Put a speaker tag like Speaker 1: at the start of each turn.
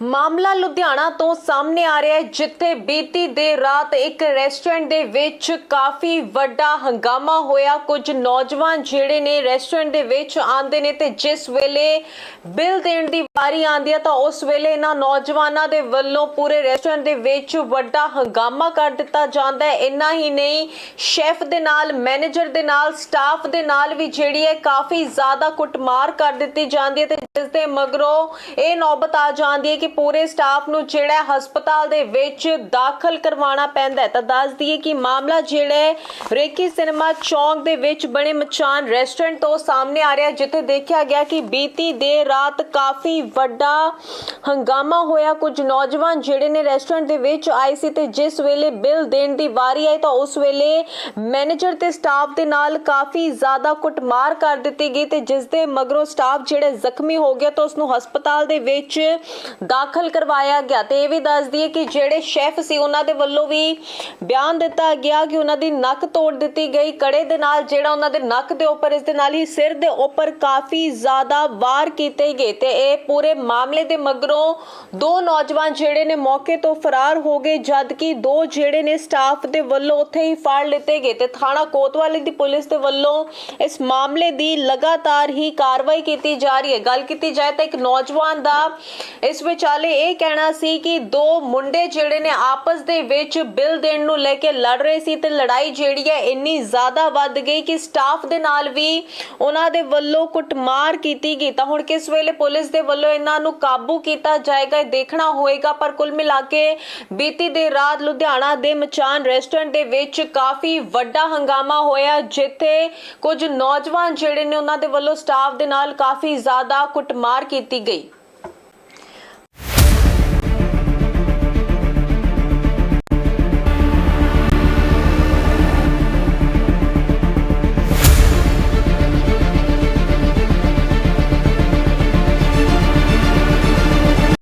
Speaker 1: ਮਾਮਲਾ ਲੁਧਿਆਣਾ ਤੋਂ ਸਾਹਮਣੇ ਆ ਰਿਹਾ ਹੈ, ਜਿੱਥੇ ਬੀਤੀ ਦੇਰ ਰਾਤ ਇੱਕ ਰੈਸਟੋਰੈਂਟ ਦੇ ਵਿੱਚ ਕਾਫੀ ਵੱਡਾ ਹੰਗਾਮਾ ਹੋਇਆ। ਕੁਝ ਨੌਜਵਾਨ ਜਿਹੜੇ ਨੇ ਰੈਸਟੋਰੈਂਟ ਦੇ ਵਿੱਚ ਆਉਂਦੇ ਨੇ ਤੇ ਜਿਸ ਵੇਲੇ ਬਿੱਲ ਦੇਣ ਦੀ ਵਾਰੀ ਆਉਂਦੀ ਹੈ ਤਾਂ ਉਸ ਵੇਲੇ ਇਹਨਾਂ ਨੌਜਵਾਨਾਂ ਦੇ ਵੱਲੋਂ ਪੂਰੇ ਰੈਸਟੋਰੈਂਟ ਦੇ ਵਿੱਚ ਵੱਡਾ ਹੰਗਾਮਾ ਕਰ ਦਿੱਤਾ ਜਾਂਦਾ ਹੈ। ਇੰਨਾ ਹੀ ਨਹੀਂ ਸ਼ੈਫ ਦੇ ਨਾਲ ਮੈਨੇਜਰ ਦੇ ਨਾਲ ਸਟਾਫ ਦੇ ਨਾਲ ਵੀ ਜਿਹੜੀ ਹੈ ਕਾਫੀ ਜ਼ਿਆਦਾ ਕੁੱਟਮਾਰ ਕਰ ਦਿੱਤੀ ਜਾਂਦੀ ਹੈ ਤੇ ਜਿਸ ਦੇ ਮਗਰੋਂ ਇਹ ਨੌਬਤ ਆ ਜਾਂਦੀ ਹੈ ਕਿ ਪੂਰੇ ਸਟਾਫ ਨੂੰ ਜਿਹੜਾ ਹਸਪਤਾਲ ਦੇ ਵਿੱਚ ਦਾਖਲ ਕਰਵਾਉਣਾ ਪੈਂਦਾ ਹੈ। ਤਾਂ ਦੱਸ ਦਈਏ ਕਿ ਮਾਮਲਾ ਜਿਹੜਾ ਰੇਕੀ ਸਿਨੇਮਾ ਚੌਂਕ ਦੇ ਵਿੱਚ ਬਣੇ ਮਚਾਨ ਰੈਸਟੋਰੈਂਟ ਤੋਂ ਸਾਹਮਣੇ ਆ ਰਿਹਾ ਜਿੱਥੇ ਦੇਖਿਆ ਗਿਆ ਕਿ ਬੀਤੀ ਦੇਰ ਰਾਤ ਕਾਫੀ ਵੱਡਾ ਹੰਗਾਮਾ ਹੋਇਆ। ਕੁਝ ਨੌਜਵਾਨ ਜਿਹੜੇ ਨੇ ਰੈਸਟੋਰੈਂਟ ਦੇ ਵਿੱਚ ਆਏ ਸੀ ਤੇ ਜਿਸ ਵੇਲੇ ਬਿੱਲ ਦੇਣ ਦੀ ਵਾਰੀ ਆਈ ਤਾਂ ਉਸ ਵੇਲੇ ਮੈਨੇਜਰ ਤੇ ਸਟਾਫ ਦੇ ਨਾਲ ਕਾਫੀ ਜ਼ਿਆਦਾ ਕੁੱਟਮਾਰ ਕਰ ਦਿੱਤੀ ਗਈ ਤੇ ਜਿਸ ਦੇ ਮਗਰੋਂ ਸਟਾਫ ਜਿਹੜਾ ਜ਼ਖਮੀ ਹੋ ਗਿਆ ਤਾਂ ਉਸ ਨੂੰ ਹਸਪਤਾਲ ਦੇ ਵਿੱਚ ਦਾਖਲ ਕਰਵਾਇਆ ਗਿਆ ਤੇ ਇਹ ਵੀ ਦੱਸ ਦਈਏ ਕਿ ਜਿਹੜੇ ਸ਼ੈਫ ਸੀ ਉਹਨਾਂ ਦੇ ਵੱਲੋਂ ਵੀ ਬਿਆਨ ਦਿੱਤਾ ਗਿਆ ਕਿ ਉਹਨਾਂ ਦੀ ਨੱਕ ਤੋੜ ਦਿੱਤੀ ਗਈ। ਕੜੇ ਦੇ ਨਾਲ ਜਿਹੜਾ ਉਹਨਾਂ ਦੇ ਨੱਕ ਦੇ ਉੱਪਰ, ਇਸ ਦੇ ਨਾਲ ਹੀ ਸਿਰ ਦੇ ਉੱਪਰ ਕਾਫੀ ਜ਼ਿਆਦਾ ਵਾਰ ਕੀਤੇ ਗਏ ਤੇ ਇਹ ਪੂਰੇ ਮਾਮਲੇ ਦੇ ਮਗਰੋਂ ਦੋ ਨੌਜਵਾਨ ਜਿਹੜੇ ਨੇ ਮੌਕੇ ਤੋਂ ਫਰਾਰ ਹੋ ਗਏ ਜਦ ਕਿ ਦੋ ਜਿਹੜੇ ਨੇ ਸਟਾਫ ਦੇ ਵੱਲੋਂ ਉੱਥੇ ਹੀ ਫੜ ਲਿੱਤੇ ਗਏ ਤੇ ਥਾਣਾ ਕੋਤਵਾਲੀ ਦੀ ਪੁਲਿਸ ਦੇ ਵੱਲੋਂ ਇਸ ਮਾਮਲੇ ਦੀ ਲਗਾਤਾਰ ਹੀ ਕਾਰਵਾਈ ਕੀਤੀ ਜਾ ਰਹੀ ਹੈ। ਗੱਲ ਕੀਤੀ ਜਾਏ ਤਾਂ ਇੱਕ ਨੌਜਵਾਨ ਦਾ ਇਸ ਵਿੱਚ ਵਿਚਾਲੇ ਇਹ ਕਹਿਣਾ ਸੀ ਕਿ ਦੋ ਮੁੰਡੇ ਜਿਹੜੇ ਨੇ ਆਪਸ ਦੇ ਵਿੱਚ ਬਿੱਲ ਦੇਣ ਨੂੰ ਲੈ ਕੇ ਲੜ ਰਹੇ ਸੀ ਤੇ ਲੜਾਈ ਜਿਹੜੀ ਹੈ ਇੰਨੀ ਜ਼ਿਆਦਾ ਵੱਧ ਗਈ ਕਿ ਸਟਾਫ ਦੇ ਨਾਲ ਵੀ ਉਹਨਾਂ ਦੇ ਵੱਲੋਂ ਕੁੱਟਮਾਰ ਕੀਤੀ ਗਈ। ਤਾਂ ਹੁਣ ਕਿਸ ਵੇਲੇ ਪੁਲਿਸ ਦੇ ਵੱਲੋਂ ਇਹਨਾਂ ਨੂੰ ਕਾਬੂ ਕੀਤਾ ਜਾਏਗਾ, ਇਹ ਦੇਖਣਾ ਹੋਏਗਾ, ਪਰ ਕੁੱਲ ਮਿਲਾ ਕੇ ਬੀਤੀ ਦੇ ਰਾਤ ਲੁਧਿਆਣਾ ਦੇ ਮਚਾਨ ਰੈਸਟੋਰੈਂਟ ਦੇ ਵਿੱਚ ਕਾਫੀ ਵੱਡਾ ਹੰਗਾਮਾ ਹੋਇਆ, ਜਿੱਥੇ ਕੁਝ ਨੌਜਵਾਨ ਜਿਹੜੇ ਨੇ ਉਹਨਾਂ ਦੇ ਵੱਲੋਂ ਸਟਾਫ ਦੇ ਨਾਲ ਕਾਫੀ ਜ਼ਿਆਦਾ ਕੁੱਟਮਾਰ ਕੀਤੀ ਗਈ।